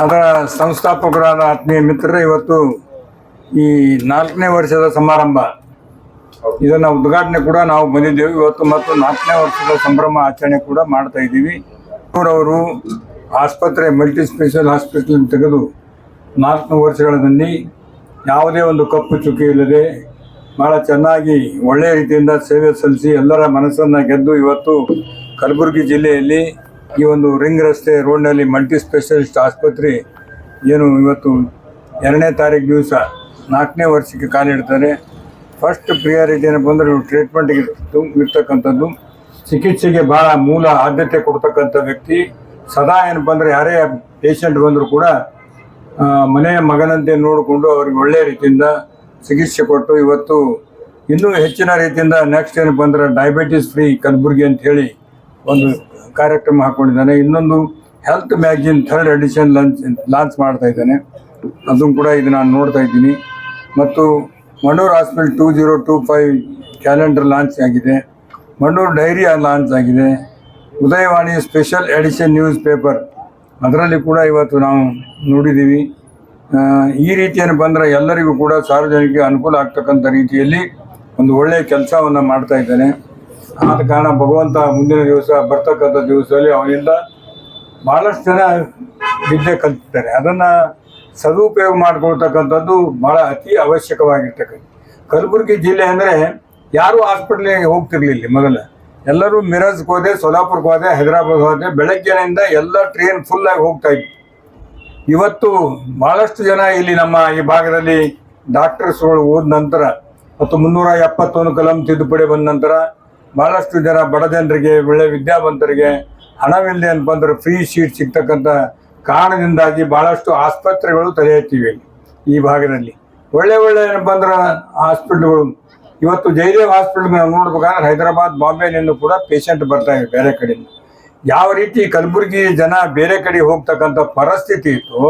ಅದರ ಸಂಸ್ಥಾಪಕರಾದ ಆತ್ಮೀಯ ಮಿತ್ರರೇ, ಇವತ್ತು ಈ ನಾಲ್ಕನೇ ವರ್ಷದ ಸಮಾರಂಭ. ಇದನ್ನ ಉದ್ಘಾಟನೆ ಕೂಡ ನಾವು ಬಂದಿದ್ದೇವೆ. ಇವತ್ತು ಮತ್ತು ನಾಲ್ಕನೇ ವರ್ಷದ ಸಂಭ್ರಮ ಆಚರಣೆ ಕೂಡ ಮಾಡ್ತಾ ಇದ್ದೀವಿ. ಅವರು ಆಸ್ಪತ್ರೆ ಮಲ್ಟಿ ಸ್ಪೆಷಲ್ ಹಾಸ್ಪಿಟಲ್ ತೆಗೆದು ನಾಲ್ಕು ವರ್ಷಗಳಲ್ಲಿ ಯಾವುದೇ ಒಂದು ಕಪ್ಪು ಚುಕ್ಕಿ ಇಲ್ಲದೆ ಬಹಳ ಚೆನ್ನಾಗಿ ಒಳ್ಳೆಯ ರೀತಿಯಿಂದ ಸೇವೆ ಸಲ್ಲಿಸಿ ಎಲ್ಲರ ಮನಸ್ಸನ್ನು ಗೆದ್ದು ಇವತ್ತು ಕಲಬುರಗಿ ಜಿಲ್ಲೆಯಲ್ಲಿ ಈ ಒಂದು ರಿಂಗ್ ರಸ್ತೆ ರೋಡ್ನಲ್ಲಿ ಮಲ್ಟಿ ಸ್ಪೆಷಲಿಸ್ಟ್ ಆಸ್ಪತ್ರೆ ಏನು ಇವತ್ತು ಎರಡನೇ ತಾರೀಕು ದಿವಸ ನಾಲ್ಕನೇ ವರ್ಷಕ್ಕೆ ಕಾಲಿಡ್ತಾರೆ ಫಸ್ಟ್ ಪ್ರಿಯಾರಿಟಿ ಏನಪ್ಪ ಅಂದರೆ ಟ್ರೀಟ್ಮೆಂಟ್ಗೆ ಇರ್ತಕ್ಕಂಥದ್ದು. ಚಿಕಿತ್ಸೆಗೆ ಭಾಳ ಮೂಲ ಆದ್ಯತೆ ಕೊಡ್ತಕ್ಕಂಥ ವ್ಯಕ್ತಿ. ಸದಾ ಏನಪ್ಪ ಅಂದರೆ ಯಾರೇ ಪೇಷಂಟ್ ಬಂದರೂ ಕೂಡ ಮನೆಯ ಮಗನಂತೆ ನೋಡಿಕೊಂಡು ಅವ್ರಿಗೆ ಒಳ್ಳೆಯ ರೀತಿಯಿಂದ ಚಿಕಿತ್ಸೆ ಕೊಟ್ಟು ಇವತ್ತು ಇನ್ನೂ ಹೆಚ್ಚಿನ ರೀತಿಯಿಂದ ನೆಕ್ಸ್ಟ್ ಏನಪ್ಪ ಅಂದ್ರೆ ಡಯಾಬಿಟಿಸ್ ಫ್ರೀ ಕಲಬುರಗಿ ಅಂತ ಹೇಳಿ ಒಂದು ಕಾರ್ಯಕ್ರಮ ಹಾಕೊಂಡಿದ್ದಾನೆ. ಇನ್ನೊಂದು health magazine third edition launch launch ಮಾಡ್ತಾ ಇದ್ದಾನೆ. ಅದನ್ನು ಕೂಡ ಇದು ನಾನು ನೋಡ್ತಾ ಇದ್ದೀನಿ. ಮತ್ತು Mannur hospital two zero two five calendar launch ಆಗಿದೆ. ಮಣ್ಣೂರು ಡೈರಿ ಲಾಂಚ್ ಆಗಿದೆ. Udayavani special edition news paper ಅದರಲ್ಲಿ ಕೂಡ ಇವತ್ತು ನಾವು ನೋಡಿದ್ದೀವಿ. ಈ ರೀತಿಯನ್ನು ಬಂದರೆ ಎಲ್ಲರಿಗೂ ಕೂಡ ಸಾರ್ವಜನಿಕ ಅನುಕೂಲ ಆಗ್ತಕ್ಕಂಥ ರೀತಿಯಲ್ಲಿ ಒಂದು ಒಳ್ಳೆಯ ಕೆಲಸವನ್ನು ಮಾಡ್ತಾ ಇದ್ದಾನೆ. ಆದ ಕಾರಣ ಭಗವಂತ ಮುಂದಿನ ದಿವಸ ಬರ್ತಕ್ಕಂಥ ದಿವಸದಲ್ಲಿ ಅವನಿಂದ ಭಾಳಷ್ಟು ಜನ ವಿದ್ಯೆ ಕಲ್ತಿದ್ದಾರೆ. ಅದನ್ನು ಸದುಪಯೋಗ ಮಾಡ್ಕೊಳ್ತಕ್ಕಂಥದ್ದು ಭಾಳ ಅತಿ ಅವಶ್ಯಕವಾಗಿರ್ತಕ್ಕಂಥ ಕಲಬುರಗಿ ಜಿಲ್ಲೆ ಅಂದರೆ ಯಾರೂ ಹಾಸ್ಪಿಟ್ಲಿಗೆ ಹೋಗ್ತಿರ್ಲಿಲ್ಲ ಮೊದಲು. ಎಲ್ಲರೂ ಮಿರಜ್ಗೆ ಹೋದೆ ಸೋಲಾಪುರ್ಗೆ ಹೋದೆ, ಹೈದರಾಬಾದ್ ಹೋದೆ ಬೆಳಗ್ಗೆನಿಂದ ಎಲ್ಲ ಟ್ರೈನ್ ಫುಲ್ಲಾಗಿ ಹೋಗ್ತಾ ಇತ್ತು ಇವತ್ತು ಬಹಳಷ್ಟು ಜನ ಇಲ್ಲಿ ನಮ್ಮ ಈ ಭಾಗದಲ್ಲಿ ಡಾಕ್ಟರ್ಸ್ಗಳು ಹೋದ ನಂತರ ಮತ್ತು ಮುನ್ನೂರ ಎಪ್ಪತ್ತೊಂದು ಕಲಂ ತಿದ್ದುಪಡಿ ಬಂದ ನಂತರ ಬಹಳಷ್ಟು ಜನ ಬಡ ಜನರಿಗೆ, ಒಳ್ಳೆ ವಿದ್ಯಾವಂತರಿಗೆ ಹಣವಿಲ್ಲದೆ ಅಂತ ಬಂದರೆ ಫ್ರೀ ಶೀಟ್ ಸಿಗ್ತಕ್ಕಂಥ ಕಾರಣದಿಂದಾಗಿ ಬಹಳಷ್ಟು ಆಸ್ಪತ್ರೆಗಳು ತಲೆ ಎತ್ತಿವೆ ಈ ಭಾಗದಲ್ಲಿ. ಒಳ್ಳೆ ಒಳ್ಳೆ ಏನಪ್ಪ ಅಂದ್ರೆ ಹಾಸ್ಪಿಟ್ಲ್ಗಳು ಇವತ್ತು ಜಯದೇವ್ ಹಾಸ್ಪಿಟ್ಲ್ ನಾವು ನೋಡ್ಬೇಕಾದ್ರೆ ಹೈದರಾಬಾದ್ ಬಾಂಬೆನಿಂದ ಕೂಡ ಪೇಷಂಟ್ ಬರ್ತಾ ಇವೆ ಬೇರೆ ಕಡೆಯಿಂದ. ಯಾವ ರೀತಿ ಕಲಬುರಗಿ ಜನ ಬೇರೆ ಕಡೆ ಹೋಗ್ತಕ್ಕಂಥ ಪರಿಸ್ಥಿತಿ ಇತ್ತು,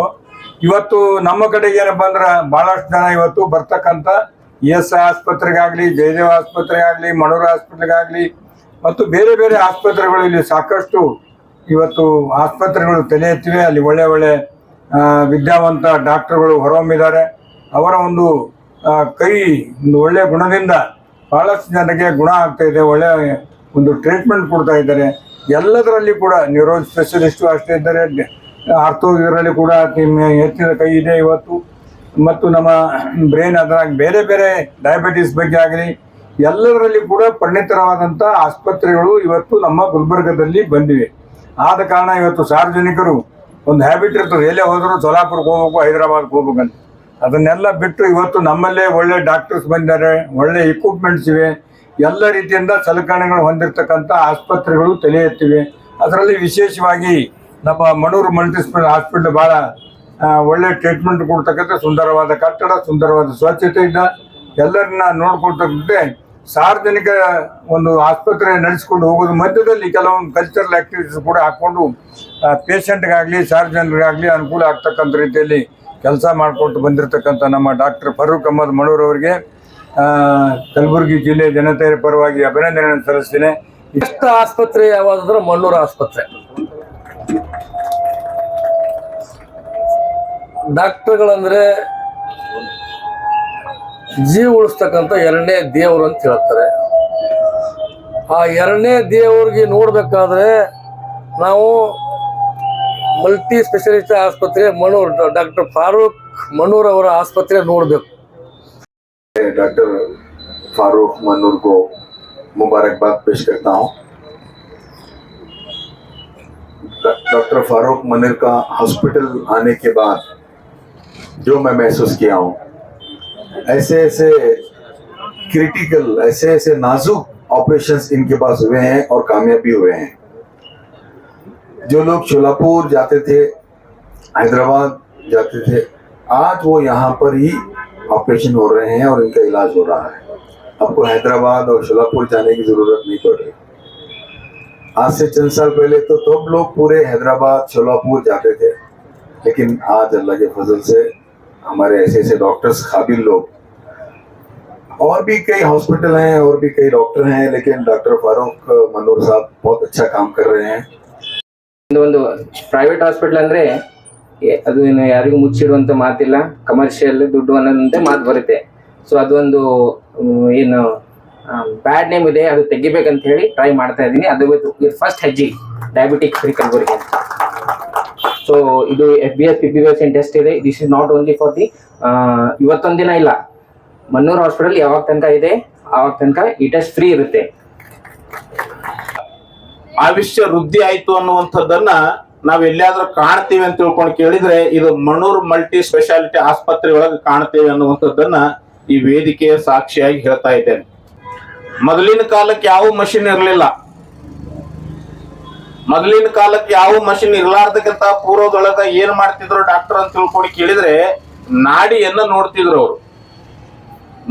ಇವತ್ತು ನಮ್ಮ ಕಡೆಗೆ ಏನಪ್ಪ ಅಂದ್ರೆ ಬಹಳಷ್ಟು ಜನ ಇವತ್ತು ಬರ್ತಕ್ಕಂಥ ಇ ಎಸ್ ಐ ಆಸ್ಪತ್ರೆಗಾಗಲಿ, ಜಯದೇವ ಆಸ್ಪತ್ರೆಗಾಗಲಿ ಮಣೂರು ಆಸ್ಪತ್ರೆಗಾಗಲಿ, ಮತ್ತು ಬೇರೆ ಬೇರೆ ಆಸ್ಪತ್ರೆಗಳು ಇಲ್ಲಿ ಸಾಕಷ್ಟು ಇವತ್ತು ಆಸ್ಪತ್ರೆಗಳು ತಲೆ ಎತ್ತಿವೆ. ಅಲ್ಲಿ ಒಳ್ಳೆ ಒಳ್ಳೆ ವಿದ್ಯಾವಂತ ಡಾಕ್ಟರ್ಗಳು ಹೊರಹೊಮ್ಮಿದ್ದಾರೆ. ಅವರ ಒಂದು ಕೈ, ಒಂದು ಒಳ್ಳೆಯ ಗುಣದಿಂದ ಭಾಳಷ್ಟು ಜನರಿಗೆ ಗುಣ ಆಗ್ತಾ ಇದೆ. ಒಳ್ಳೆಯ ಒಂದು ಟ್ರೀಟ್ಮೆಂಟ್ ಕೊಡ್ತಾ ಇದ್ದಾರೆ. ಎಲ್ಲದರಲ್ಲಿ ಕೂಡ ನ್ಯೂರೋ ಸ್ಪೆಷಲಿಸ್ಟು ಅಷ್ಟೇ ಇದ್ದಾರೆ. ಆರ್ಥೋ ಇದರಲ್ಲಿ ಕೂಡ ನಿಮ್ಮ ಹೆಚ್ಚಿನ ಕೈ ಇದೆ ಇವತ್ತು. ಮತ್ತು ನಮ್ಮ ಬ್ರೈನ್ ಅದರಾಗ ಬೇರೆ ಬೇರೆ ಡಯಾಬಿಟಿಸ್ ಬಗ್ಗೆ ಆಗಲಿ ಎಲ್ಲದರಲ್ಲಿ ಕೂಡ ಪರಿಣಿತರವಾದಂಥ ಆಸ್ಪತ್ರೆಗಳು ಇವತ್ತು ನಮ್ಮ ಗುಲ್ಬರ್ಗದಲ್ಲಿ ಬಂದಿವೆ. ಆದ ಕಾರಣ ಇವತ್ತು ಸಾರ್ವಜನಿಕರು ಒಂದು ಹ್ಯಾಬಿಟ್ ಇರ್ತದೆ, ಎಲ್ಲೇ ಹೋದರೂ ಸೋಲಾಪುರಕ್ಕೆ ಹೋಗ್ಬೇಕು, ಹೈದರಾಬಾದ್ಗೆ ಹೋಗ್ಬೇಕಂತ. ಅದನ್ನೆಲ್ಲ ಬಿಟ್ಟು ಇವತ್ತು ನಮ್ಮಲ್ಲೇ ಒಳ್ಳೆ ಡಾಕ್ಟರ್ಸ್ ಬಂದಿದ್ದಾರೆ, ಒಳ್ಳೆ ಇಕ್ವಿಪ್ಮೆಂಟ್ಸ್ ಇವೆ. ಎಲ್ಲ ರೀತಿಯಿಂದ ಸಲಕರಣೆಗಳು ಹೊಂದಿರತಕ್ಕಂಥ ಆಸ್ಪತ್ರೆಗಳು ತಲೆ ಎತ್ತಿವೆ. ಅದರಲ್ಲಿ ವಿಶೇಷವಾಗಿ ನಮ್ಮ ಮಣೂರು ಮಲ್ಟಿಸ್ಪೆಷಲ್ ಹಾಸ್ಪಿಟಲ್ ಭಾಳ ಒಳ್ಳೆ ಟ್ರೀಟ್ಮೆಂಟ್ ಕೊಡ್ತಕ್ಕಂಥ ಸುಂದರವಾದ ಕಟ್ಟಡ, ಸುಂದರವಾದ ಸ್ವಚ್ಛತೆಯಿಂದ ಎಲ್ಲರನ್ನ ನೋಡ್ಕೊಳ್ತಕ್ಕಂತೆ ಸಾರ್ವಜನಿಕ ಒಂದು ಆಸ್ಪತ್ರೆ ನಡೆಸ್ಕೊಂಡು ಹೋಗೋದು. ಮಧ್ಯದಲ್ಲಿ ಕೆಲವೊಂದು ಕಲ್ಚರಲ್ ಆಕ್ಟಿವಿಟೀಸ್ ಕೂಡ ಹಾಕ್ಕೊಂಡು ಪೇಷಂಟ್ಗಾಗಲಿ ಸಾರ್ವಜನಿಕರಿಗಾಗಲಿ ಅನುಕೂಲ ಆಗ್ತಕ್ಕಂಥ ರೀತಿಯಲ್ಲಿ ಕೆಲಸ ಮಾಡಿಕೊಟ್ಟು ಬಂದಿರತಕ್ಕಂಥ ನಮ್ಮ ಡಾಕ್ಟರ್ ಫರೂಕ್ ಅಹಮದ್ ಮಣೂರ್ ಅವರಿಗೆ ಕಲಬುರಗಿ ಜಿಲ್ಲೆ ಜನತೆಯ ಪರವಾಗಿ ಅಭಿನಂದನೆ ಸಲ್ಲಿಸ್ತೇನೆ. ಇಷ್ಟ ಆಸ್ಪತ್ರೆ ಯಾವಾಗಂದ್ರೆ ಮಣ್ಣೂರು ಆಸ್ಪತ್ರೆ. ಡಾಕ್ಟರ್ಗಳಂದ್ರೆ ಜೀವ ಉಳಿಸ್ತಕ್ಕಂಥ ಎರಡನೇ ದೇವರು ಅಂತ ಹೇಳ್ತಾರೆ ಆ ಎರಡನೇ ದೇವರಿಗೆ ನೋಡ್ಬೇಕಾದ್ರೆ ನಾವು ಮಲ್ಟಿ ಸ್ಪೆಷಲಿಸ್ಟ್ ಆಸ್ಪತ್ರೆ ಮಣೂರು ಡಾಕ್ಟರ್ ಫಾರೂಕ್ ಮಣೂರ್ ಅವರ ಆಸ್ಪತ್ರೆ ನೋಡ್ಬೇಕು डॉक्टर फारूक मनूर को मुबारकबाद पेश करता हूँ डॉक्टर फारूक मनूर का हॉस्पिटल आने के बाद जो मैं महसूस किया हूँ। ऐसे ऐसे क्रिटिकल ऐसे ऐसे नाजुक ऑपरेशंस इनके पास हुए हैं और कामयाब हुए हैं। जो लोग शोलापुर जाते थे, हैदराबाद जाते थे, आज वो यहाँ पर ही ऑपरेशन हो रहे हैं और इनका इलाज हो रहा है। आपको हैदराबाद और शोलापुर जाने की ज़रूरत नहीं पड़ रही। आज से चंद साल पहले तो तब लोग पूरे हैदराबाद शोलापुर जाते थे, लेकिन आज अल्लाह के फजल से हमारे ऐसे ऐसे डॉक्टर्स काबिल लोग और भी कई हॉस्पिटल हैं और भी कई डॉक्टर हैं लेकिन डॉक्टर फारूक मनोर साहब बहुत अच्छा काम कर रहे हैं ಒಂದು ಪ್ರೈವೇಟ್ ಹಾಸ್ಪಿಟಲ್ ಅಂದ್ರೆ ಎ- ಅದು ಏನು ಯಾರಿಗೂ ಮುಚ್ಚಿಡುವಂತ ಮಾತಿಲ್ಲ ಕಮರ್ಷಿಯಲ್ ದುಡ್ಡು ಅನ್ನೋದಂತೆ ಮಾತು ಬರುತ್ತೆ ಸೊ ಅದೊಂದು ಹ್ಮ್, ಏನು ಬ್ಯಾಡ್ ನೇಮ್ ಇದೆ ಅದು ತೆಗಿಬೇಕಂತ ಹೇಳಿ ಟ್ರೈ ಮಾಡ್ತಾ ಇದ್ದೀನಿ ಅದು ಫಸ್ಟ್ ಹೆಜ್ಜೆ ಡಯಾಬಿಟಿಕ್ ಫ್ರೀ ಕಲಬುರಗಿ ಸೊ ಇದು F B S P B S test ಇದೆ. This is not only for the ದಿನ ಇಲ್ಲ. ಮನ್ನೂರು ಹಾಸ್ಪಿಟಲ್ ಯಾವಾಗ ತನಕ ಇದೆ? ಆವಾಗ ತನಕ ಈ ಟೆಸ್ಟ್ ಫ್ರೀ ಇರುತ್ತೆ. ಆವಿಷ್ಯ ವೃದ್ಧಿ ಆಯ್ತು ಅನ್ನುವಂಥದ್ದನ್ನ ನಾವ್ ಎಲ್ಲಿಯಾದ್ರೂ ಕಾಣ್ತೀವಿ ಅಂತ ತಿಳ್ಕೊಂಡು ಕೇಳಿದ್ರೆ ಇದು ಮಣೂರ್ ಮಲ್ಟಿ ಸ್ಪೆಷಾಲಿಟಿ ಆಸ್ಪತ್ರೆ ಒಳಗೆ ಕಾಣ್ತೇವೆ ಅನ್ನುವಂಥದ್ದನ್ನ ಈ ವೇದಿಕೆಯ ಸಾಕ್ಷಿಯಾಗಿ ಹೇಳ್ತಾ ಇದ್ದೇನೆ. ಮೊದಲಿನ ಕಾಲಕ್ಕೆ ಯಾವ ಮಷಿನ್ ಇರಲಿಲ್ಲ. ಮೊದಲಿನ ಕಾಲಕ್ಕೆ ಯಾವ ಮಷಿನ್ ಇರ್ಲಾರ್ದಕ್ಕಿಂತ ಪೂರ್ವದೊಳಗ ಏನ್ ಮಾಡ್ತಿದ್ರು ಡಾಕ್ಟರ್ ಅಂತ ತಿಳ್ಕೊಂಡು ಕೇಳಿದ್ರೆ ನಾಡಿಯನ್ನ ನೋಡ್ತಿದ್ರು ಅವರು.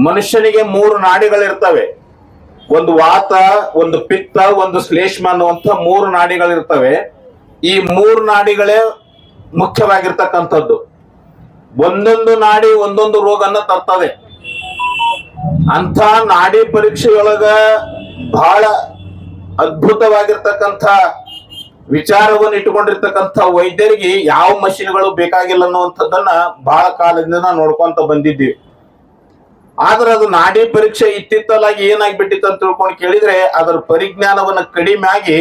ಮನುಷ್ಯನಿಗೆ ಮೂರು ನಾಡಿಗಳಿರ್ತವೆ. ಒಂದು ವಾತ, ಒಂದು ಪಿತ್ತ, ಒಂದು ಶ್ಲೇಷ್ಮ ಅನ್ನುವಂಥ ಮೂರು ನಾಡಿಗಳಿರ್ತವೆ. ಈ ಮೂರು ನಾಡಿಗಳೇ ಮುಖ್ಯವಾಗಿರ್ತಕ್ಕಂಥದ್ದು. ಒಂದೊಂದು ನಾಡಿ ಒಂದೊಂದು ರೋಗನ್ನ ತರ್ತದೆ. ಅಂಥ ನಾಡಿ ಪರೀಕ್ಷೆಯೊಳಗ ಬಹಳ ಅದ್ಭುತವಾಗಿರ್ತಕ್ಕಂಥ ವಿಚಾರವನ್ನು ಇಟ್ಟುಕೊಂಡಿರ್ತಕ್ಕಂಥ ವೈದ್ಯರಿಗೆ ಯಾವ ಮಷಿನ್ಗಳು ಬೇಕಾಗಿಲ್ಲ ಅನ್ನುವಂಥದ್ದನ್ನ ಬಹಳ ಕಾಲದಿಂದ ನೋಡ್ಕೊಂತ ಬಂದಿದ್ದೀವಿ ಆದ್ರೆ ಅದು ನಾಡಿ ಪರೀಕ್ಷೆ ಇತ್ತಿತ್ತಲಾಗಿ ಏನಾಗ್ಬಿಟ್ಟಿತ್ತು ಅಂತ ತಿಳ್ಕೊಂಡು ಕೇಳಿದ್ರೆ ಅದರ ಪರಿಜ್ಞಾನವನ್ನ ಕಡಿಮೆ ಆಗಿ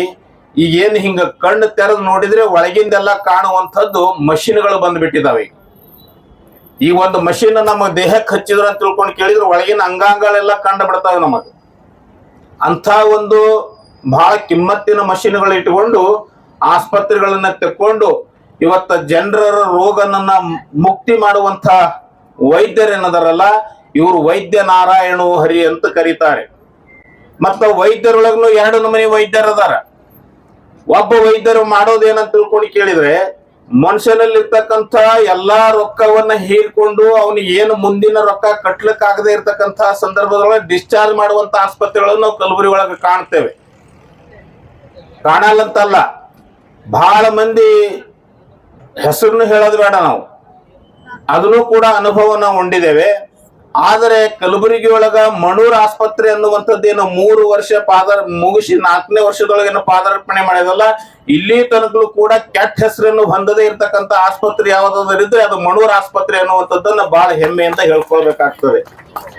ಈಗೇನು ಹಿಂಗ ಕಣ್ಣು ತೆರೆದು ನೋಡಿದ್ರೆ ಒಳಗಿಂದೆಲ್ಲ ಕಾಣುವಂಥದ್ದು ಮಷಿನ್ಗಳು ಬಂದ್ಬಿಟ್ಟಿದಾವೆ. ಈ ಒಂದು ಮಷಿನ್ ನಮ್ಮ ದೇಹಕ್ಕೆ ಹಚ್ಚಿದ್ರು ಅಂತ ತಿಳ್ಕೊಂಡು ಕೇಳಿದ್ರೆ ಒಳಗಿನ ಅಂಗಾಂಗಗಳೆಲ್ಲ ಕಂಡು ಬಿಡ್ತಾವೆ ನಮಗೆ. ಅಂಥ ಒಂದು ಬಹಳ ಕಿಮ್ಮತ್ತಿನ ಮಷಿನ್ಗಳು ಇಟ್ಕೊಂಡು ಆಸ್ಪತ್ರೆಗಳನ್ನ ತೆಕ್ಕೊಂಡು ಇವತ್ತ ಜನರ ರೋಗನನ್ನ ಮುಕ್ತಿ ಮಾಡುವಂತ ವೈದ್ಯರೇನದಾರಲ್ಲ ಇವರು ವೈದ್ಯ ನಾರಾಯಣ ಹರಿ ಅಂತ ಕರೀತಾರೆ. ಮತ್ತ ವೈದ್ಯರೊಳಗ್ನು ಎರಡು ನಮೂನಿ ವೈದ್ಯರದಾರ. ಒಬ್ಬ ವೈದ್ಯರು ಮಾಡೋದೇನಂತ ತಿಳ್ಕೊಂಡು ಕೇಳಿದ್ರೆ, ಮನುಷ್ಯನಲ್ಲಿರ್ತಕ್ಕಂಥ ಎಲ್ಲಾ ರೊಕ್ಕವನ್ನ ಹೀರ್ಕೊಂಡು ಅವನಿಗೆ ಏನು ಮುಂದಿನ ರೊಕ್ಕ ಕಟ್ಲಿಕ್ಕಾಗದೆ ಇರ್ತಕ್ಕಂಥ ಸಂದರ್ಭದೊಳಗೆ ಡಿಸ್ಚಾರ್ಜ್ ಮಾಡುವಂತ ಆಸ್ಪತ್ರೆಗಳನ್ನು ನಾವು ಕಲಬುರಿ ಒಳಗೆ ಕಾಣ್ತೇವೆ. ಕಾಣಲ್ಲಂತಲ್ಲ. ಬಹಳ ಮಂದಿ ಹೆಸರನ್ನು ಹೇಳೋದು ಬೇಡ ನಾವು. ಅದನ್ನು ಕೂಡ ಅನುಭವ ನಾವು ಹೊಂದಿದ್ದೇವೆ. ಆದರೆ ಕಲಬುರಗಿ ಒಳಗ ಮಣೂರ್ ಆಸ್ಪತ್ರೆ ಅನ್ನುವಂಥದ್ದೇನು ಮೂರು ವರ್ಷ ಪಾದಾರ್ ಮುಗಿಸಿ ನಾಲ್ಕನೇ ವರ್ಷದೊಳಗೇನು ಪಾದಾರ್ಪಣೆ ಮಾಡಿದಲ್ಲ, ಇಲ್ಲಿ ತನಕಲೂ ಕೂಡ ಕೆಟ್ಟ ಹೆಸರನ್ನು ಹೊಂದದೇ ಇರತಕ್ಕಂತ ಆಸ್ಪತ್ರೆ ಯಾವುದಾದ್ರೂ ಇದ್ರೆ ಅದು ಮಣೂರ್ ಆಸ್ಪತ್ರೆ ಅನ್ನುವಂಥದ್ದನ್ನ ಬಹಳ ಹೆಮ್ಮೆಯಿಂದ ಹೇಳ್ಕೊಳ್ಬೇಕಾಗ್ತದೆ.